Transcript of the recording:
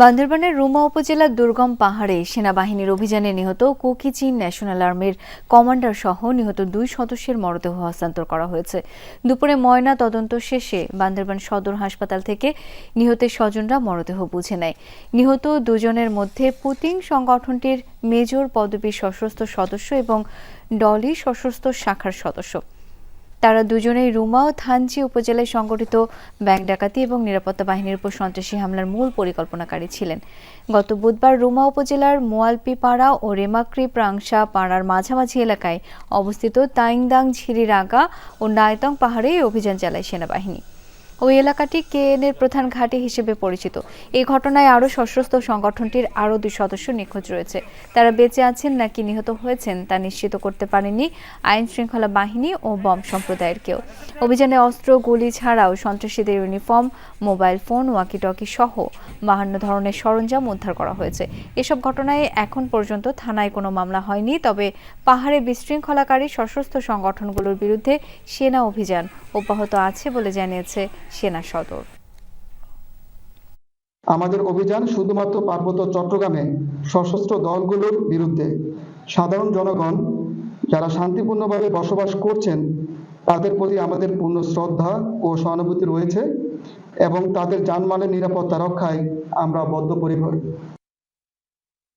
বান্দরবানের রুমা উপজেলার দুর্গম পাহাড়ে সেনাবাহিনীর অভিযানে নিহত কোকিচিন ন্যাশনাল আর্মির কমান্ডার সহ নিহত দুই সদস্যের মরদেহ হস্তান্তর করা হয়েছে। দুপুরে ময়না তদন্ত শেষে বান্দরবান সদর হাসপাতাল থেকে নিহতের স্বজনরা মরদেহ বুঝে নেয়। নিহত দুজনের মধ্যে পুতিং সংগঠনটির মেজর পদবীর সশস্ত্র সদস্য এবং ডলি সশস্ত্র শাখার সদস্য। তারা দুজনেই রুমা ও থানচি উপজেলায় সংগঠিত ব্যাংক ডাকাতি এবং নিরাপত্তা বাহিনীর উপর সন্ত্রাসী হামলার মূল পরিকল্পনাকারী ছিলেন। গত বুধবার রুমা উপজেলার মোয়ালপি পাড়া ও রেমাক্রি প্রাংশা পাড়ার মাঝামাঝি এলাকায় অবস্থিত তাইংদাং ঝিরিরাগা ও নায়তং পাহাড়ে অভিযান চালায় সেনাবাহিনী। ওই এলাকাটি কেএন এর প্রধান ঘাঁটি হিসেবে পরিচিত। এই ঘটনায় আরও সশস্ত্র সংগঠনটির আরও দুই সদস্য নিখোঁজ রয়েছে। তারা বেঁচে আছেন নাকি নিহত হয়েছেন তা নিশ্চিত করতে পারেনি আইন শৃঙ্খলা বাহিনী ও বম সম্প্রদায়ের কেউ। অভিযানে অস্ত্র, গুলি ছাড়াও সন্ত্রাসীদের ইউনিফর্ম, মোবাইল ফোন, ওয়াকিটকি সহ বাহান্ন ধরনের সরঞ্জাম উদ্ধার করা হয়েছে। এসব ঘটনায় এখন পর্যন্ত থানায় কোনো মামলা হয়নি, তবে পাহাড়ে বিশৃঙ্খলাকারী সশস্ত্র সংগঠনগুলোর বিরুদ্ধে সেনা অভিযান অব্যাহত আছে বলে জানিয়েছে সেনা সদর। আমাদের অভিযান শুধুমাত্র পার্বত্য চট্টগ্রামে সশস্ত্র দলগুলোর বিরুদ্ধে। সাধারণ জনগণ যারা শান্তিপূর্ণভাবে বসবাস করছেন, তাদের প্রতি আমাদের পূর্ণ শ্রদ্ধা ও সহানুভূতি রয়েছে এবং তাদের জানমালের নিরাপত্তা রক্ষায় আমরা বদ্ধপরিকর।